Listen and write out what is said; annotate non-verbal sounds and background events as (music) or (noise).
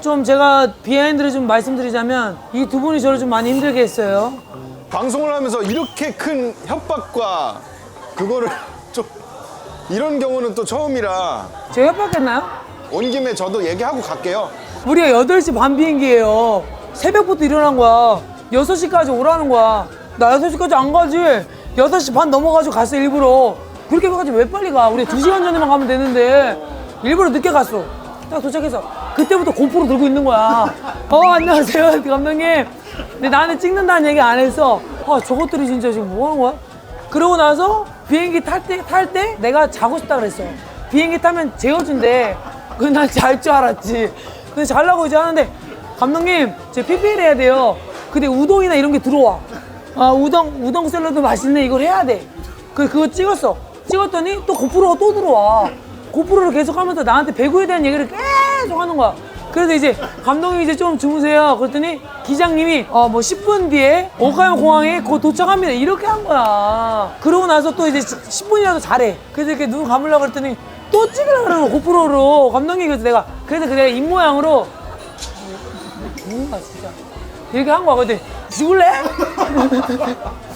좀 제가 비하인드를 좀 말씀드리자면 이 두 분이 저를 좀 많이 힘들게 했어요. 방송을 하면서 이렇게 큰 협박과 그거를 (laughs) 좀 이런 경우는 또 처음이라 제가 협박했나요? 온 김에 저도 얘기하고 갈게요. 우리가 8시 반 비행기예요. 새벽부터 일어난 거야. 6시까지 오라는 거야. 나 6시까지 안 가지. 6시 반 넘어가지고 갔어, 일부러. 그렇게 가지 왜 빨리 가? 우리 2시간 전에만 가면 되는데. 일부러 늦게 갔어. 딱 도착해서. 그때부터 고프로 들고 있는 거야. 어, 안녕하세요, 감독님. 근데 나한테 찍는다는 얘기 안 했어. 아, 저것들이 진짜 지금 뭐 하는 거야? 그러고 나서 비행기 탈 때, 탈 때 내가 자고 싶다 그랬어. 비행기 타면 재워준대. 그난 잘 줄 알았지. 근데 잘라고 이제 하는데 감독님 제 PPL 해야 돼요. 근데 우동이나 이런 게 들어와. 아 우동 우동 샐러드 맛있네 이걸 해야 돼. 그 그거 찍었어. 찍었더니 또 고프로가 또 들어와. 고프로를 계속 하면서 나한테 배구에 대한 얘기를 계속 하는 거야. 그래서 이제 감독님 이제 좀 주무세요. 그랬더니 기장님이 어 뭐 10분 뒤에 오카야마 공항에 곧 도착합니다. 이렇게 한 거야. 그러고 나서 또 이제 10분이라도 잘해. 그래서 이렇게 눈 감으려고 그랬더니 또 찍으려고 그러는 거 고프로로 감독님 그래서 내가 그래서 그 내가 입 모양으로 뭔가 진짜 이렇게 한 거야. 근데 죽을래? (laughs)